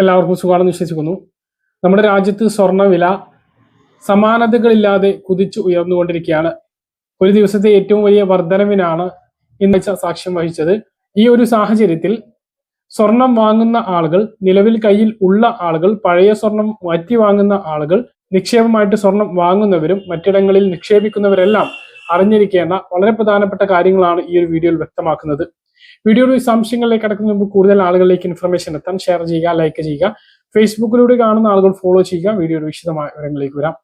എല്ലാവർക്കും സുഖമാണെന്ന് വിശ്വസിക്കുന്നു. നമ്മുടെ രാജ്യത്ത് സ്വർണവില സമാനതകളില്ലാതെ കുതിച്ചു ഉയർന്നുകൊണ്ടിരിക്കുകയാണ്. ഒരു ദിവസത്തെ ഏറ്റവും വലിയ വർധനവിനാണ് ഇന്ന് സാക്ഷ്യം വഹിച്ചത്. ഈ ഒരു സാഹചര്യത്തിൽ സ്വർണം വാങ്ങുന്ന ആളുകൾ നിലവിൽ കയ്യിൽ ഉള്ള ആളുകൾ പഴയ സ്വർണം മാറ്റി വാങ്ങുന്ന ആളുകൾ നിക്ഷേപമായിട്ട് സ്വർണം വാങ്ങുന്നവരും മറ്റിടങ്ങളിൽ നിക്ഷേപിക്കുന്നവരെല്ലാം അറിഞ്ഞിരിക്കേണ്ട വളരെ പ്രധാനപ്പെട്ട കാര്യങ്ങളാണ് ഈ ഒരു വീഡിയോയിൽ വ്യക്തമാക്കുന്നത്. വീഡിയോയുടെ സംശയങ്ങളിലേക്ക് കടക്കുന്ന മുമ്പ് കൂടുതൽ ആളുകളിലേക്ക് ഇൻഫർമേഷൻ എത്താൻ ഷെയർ ചെയ്യുക ലൈക്ക് ചെയ്യുക. ഫേസ്ബുക്കിലൂടെ കാണുന്ന ആളുകൾ ഫോളോ ചെയ്യുക. വീഡിയോയുടെ വിശദമായ വിവരങ്ങളിലേക്ക് വരാം.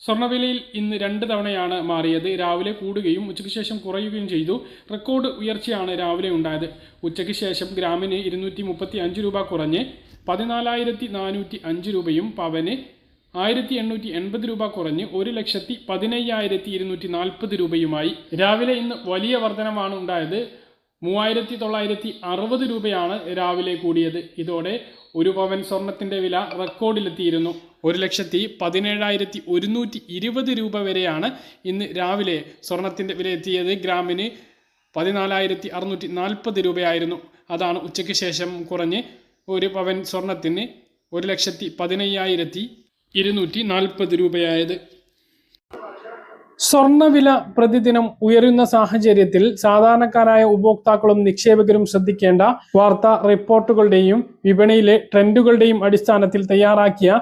സ്വർണവിലയിൽ ഇന്ന് രണ്ട് തവണയാണ് മാറിയത്. രാവിലെ കൂടുകയും ഉച്ചയ്ക്ക് ശേഷം കുറയുകയും ചെയ്തു. റെക്കോർഡ് ഉയർച്ചയാണ് രാവിലെ ഉണ്ടായത്. ഉച്ചയ്ക്ക് ശേഷം ഗ്രാമിന് ഇരുന്നൂറ്റി മുപ്പത്തി അഞ്ച് രൂപ കുറഞ്ഞ് പതിനാലായിരത്തി നാനൂറ്റി അഞ്ച് രൂപയും പവന് ആയിരത്തി എണ്ണൂറ്റി എൺപത് രൂപ കുറഞ്ഞ് ഒരു ലക്ഷത്തി പതിനയ്യായിരത്തി ഇരുന്നൂറ്റി നാൽപ്പത് രൂപയുമായി. രാവിലെ ഇന്ന് വലിയ വർധനമാണ് ഉണ്ടായത്. മൂവായിരത്തി തൊള്ളായിരത്തി അറുപത് രൂപയാണ് രാവിലെ കൂടിയത്. ഇതോടെ ഒരു പവൻ സ്വർണത്തിന്റെ വില റെക്കോർഡിലെത്തിയിരുന്നു. ഒരു ലക്ഷത്തി പതിനേഴായിരത്തി ഒരുന്നൂറ്റി ഇരുപത് രൂപ വരെയാണ് ഇന്ന് രാവിലെ സ്വർണത്തിന്റെ വില എത്തിയത്. ഗ്രാമിന് പതിനാലായിരത്തി അറുന്നൂറ്റി നാൽപ്പത് രൂപയായിരുന്നു. അതാണ് ഉച്ചയ്ക്ക് ശേഷം കുറഞ്ഞ് ഒരു പവൻ സ്വർണത്തിന് ഒരു ലക്ഷത്തി പതിനയ്യായിരത്തി ഇരുന്നൂറ്റി നാൽപ്പത് രൂപയായത്. സ്വർണവില പ്രതിദിനം ഉയരുന്ന സാഹചര്യത്തിൽ സാധാരണക്കാരായ ഉപഭോക്താക്കളും നിക്ഷേപകരും ശ്രദ്ധിക്കേണ്ട വാർത്താ റിപ്പോർട്ടുകളുടെയും വിപണിയിലെ ട്രെൻഡുകളുടെയും അടിസ്ഥാനത്തിൽ തയ്യാറാക്കിയ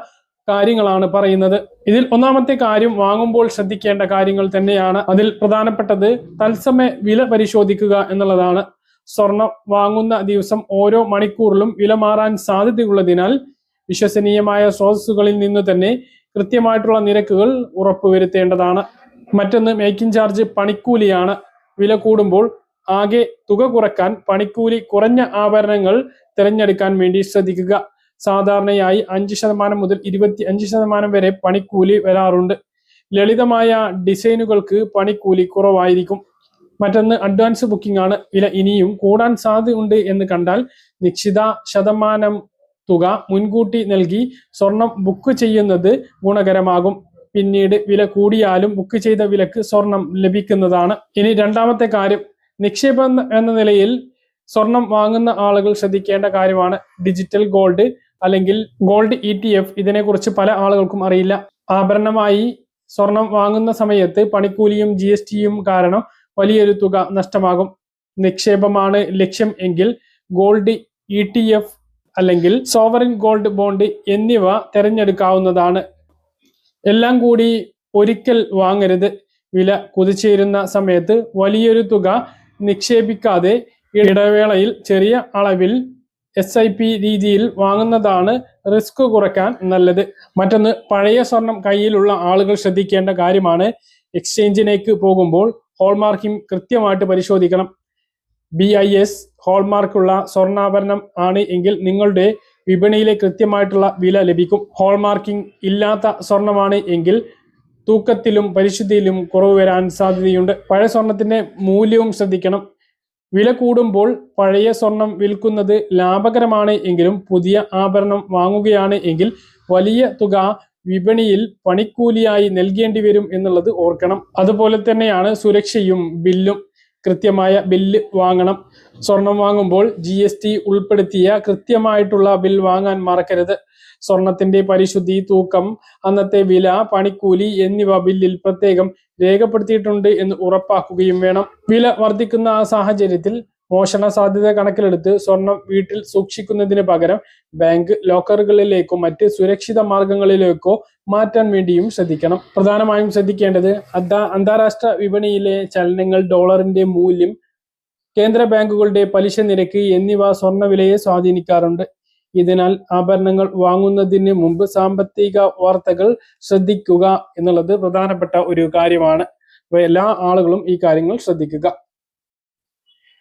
കാര്യങ്ങളാണ് പറയുന്നത്. ഇതിൽ ഒന്നാമത്തെ കാര്യം വാങ്ങുമ്പോൾ ശ്രദ്ധിക്കേണ്ട കാര്യങ്ങൾ തന്നെയാണ്. അതിൽ പ്രധാനപ്പെട്ടത് തത്സമയ വില പരിശോധിക്കുക എന്നുള്ളതാണ്. സ്വർണം വാങ്ങുന്ന ദിവസം ഓരോ മണിക്കൂറിലും വില മാറാൻ സാധ്യതയുള്ളതിനാൽ വിശ്വസനീയമായ സ്രോതസ്സുകളിൽ നിന്ന് തന്നെ കൃത്യമായിട്ടുള്ള നിരക്കുകൾ ഉറപ്പുവരുത്തേണ്ടതാണ്. മറ്റൊന്ന് മേക്കിംഗ് ചാർജ് പണിക്കൂലിയാണ്. വില കൂടുമ്പോൾ ആകെ തുക കുറയ്ക്കാൻ പണിക്കൂലി കുറഞ്ഞ ആഭരണങ്ങൾ തിരഞ്ഞെടുക്കാൻ വേണ്ടി ശ്രദ്ധിക്കുക. സാധാരണയായി അഞ്ച് ശതമാനം മുതൽ ഇരുപത്തി അഞ്ച് ശതമാനം വരെ പണിക്കൂലി വരാറുണ്ട്. ലളിതമായ ഡിസൈനുകൾക്ക് പണിക്കൂലി കുറവായിരിക്കും. മറ്റൊന്ന് അഡ്വാൻസ് ബുക്കിംഗ് ആണ്. വില ഇനിയും കൂടാൻ സാധ്യതയുണ്ട് എന്ന് കണ്ടാൽ നിശ്ചിത ശതമാനം തുക മുൻകൂട്ടി നൽകി സ്വർണം ബുക്ക് ചെയ്യുന്നത് ഗുണകരമാകും. പിന്നീട് വില കൂടിയാലും ബുക്ക് ചെയ്ത വിലക്ക് സ്വർണം ലഭിക്കുന്നതാണ്. ഇനി രണ്ടാമത്തെ കാര്യം നിക്ഷേപം എന്ന നിലയിൽ സ്വർണം വാങ്ങുന്ന ആളുകൾ ശ്രദ്ധിക്കേണ്ട കാര്യമാണ് ഡിജിറ്റൽ ഗോൾഡ് അല്ലെങ്കിൽ ഗോൾഡ് ഇ ടി എഫ് ഇതിനെക്കുറിച്ച് പല ആളുകൾക്കും അറിയില്ല. ആഭരണമായി സ്വർണം വാങ്ങുന്ന സമയത്ത് പണിക്കൂലിയും ജി എസ് ടിയും കാരണം വലിയൊരു തുക നഷ്ടമാകും. നിക്ഷേപമാണ് ലക്ഷ്യം എങ്കിൽ ഗോൾഡ് ഇ ടി എഫ് അല്ലെങ്കിൽ സോവറിൻ ഗോൾഡ് ബോണ്ട് എന്നിവ തിരഞ്ഞെടുക്കാവുന്നതാണ്. എല്ലാം കൂടി ഒരിക്കൽ വാങ്ങരുത്. വില കുതിച്ചേരുന്ന സമയത്ത് വലിയൊരു തുക നിക്ഷേപിക്കാതെ ഇടവേളയിൽ ചെറിയ അളവിൽ എസ് ഐ പി രീതിയിൽ വാങ്ങുന്നതാണ് റിസ്ക് കുറയ്ക്കാൻ നല്ലത്. മറ്റൊന്ന് പഴയ സ്വർണം കയ്യിലുള്ള ആളുകൾ ശ്രദ്ധിക്കേണ്ട കാര്യമാണ്. എക്സ്ചേഞ്ചിലേക്ക് പോകുമ്പോൾ ഹോൾമാർക്കിംഗ് കൃത്യമായിട്ട് പരിശോധിക്കണം. ബി ഐ എസ് ഹോൾമാർക്കുള്ള സ്വർണാഭരണം ആണ് എങ്കിൽ നിങ്ങളുടെ വിപണിയിലെ കൃത്യമായിട്ടുള്ള വില ലഭിക്കും. ഹോൾമാർക്കിംഗ് ഇല്ലാത്ത സ്വർണമാണ് എങ്കിൽ തൂക്കത്തിലും പരിശുദ്ധിയിലും കുറവ് വരാൻ സാധ്യതയുണ്ട്. പഴയ സ്വർണത്തിന്റെ മൂല്യവും ശ്രദ്ധിക്കണം. വില കൂടുമ്പോൾ പഴയ സ്വർണം വിൽക്കുന്നത് ലാഭകരമാണ് എങ്കിലും പുതിയ ആഭരണം വാങ്ങുകയാണ് എങ്കിൽ വലിയ തുക വിപണിയിൽ പണിക്കൂലിയായി നൽകേണ്ടി വരും എന്നുള്ളത് ഓർക്കണം. അതുപോലെ തന്നെയാണ് സുരക്ഷയും ബില്ലും. കൃത്യമായ ബില്ല് വാങ്ങണം. സ്വർണം വാങ്ങുമ്പോൾ ജി എസ് ടി ഉൾപ്പെടുത്തിയ കൃത്യമായിട്ടുള്ള ബിൽ വാങ്ങാൻ മറക്കരുത്. സ്വർണത്തിന്റെ പരിശുദ്ധി തൂക്കം അന്നത്തെ വില പണിക്കൂലി എന്നിവ ബില്ലിൽ പ്രത്യേകം രേഖപ്പെടുത്തിയിട്ടുണ്ട് എന്ന് ഉറപ്പാക്കുകയും വേണം. വില വർദ്ധിക്കുന്ന സാഹചര്യത്തിൽ മോഷണ സാധ്യത കണക്കിലെടുത്ത് സ്വർണം വീട്ടിൽ സൂക്ഷിക്കുന്നതിന് പകരം ബാങ്ക് ലോക്കറുകളിലേക്കോ മറ്റ് സുരക്ഷിത മാർഗങ്ങളിലേക്കോ മാറ്റാൻ വേണ്ടിയും ശ്രദ്ധിക്കണം. പ്രധാനമായും ശ്രദ്ധിക്കേണ്ടത് അന്താരാഷ്ട്ര വിപണിയിലെ ചലനങ്ങൾ ഡോളറിന്റെ മൂല്യം കേന്ദ്ര ബാങ്കുകളുടെ പലിശ നിരക്ക് എന്നിവ സ്വർണവിലയെ സ്വാധീനിക്കാറുണ്ട്. ഇതിനാൽ ആഭരണങ്ങൾ വാങ്ങുന്നതിന് മുമ്പ് സാമ്പത്തിക വാർത്തകൾ ശ്രദ്ധിക്കുക എന്നുള്ളത് പ്രധാനപ്പെട്ട ഒരു കാര്യമാണ്. അപ്പോൾ എല്ലാ ആളുകളും ഈ കാര്യങ്ങൾ ശ്രദ്ധിക്കുക.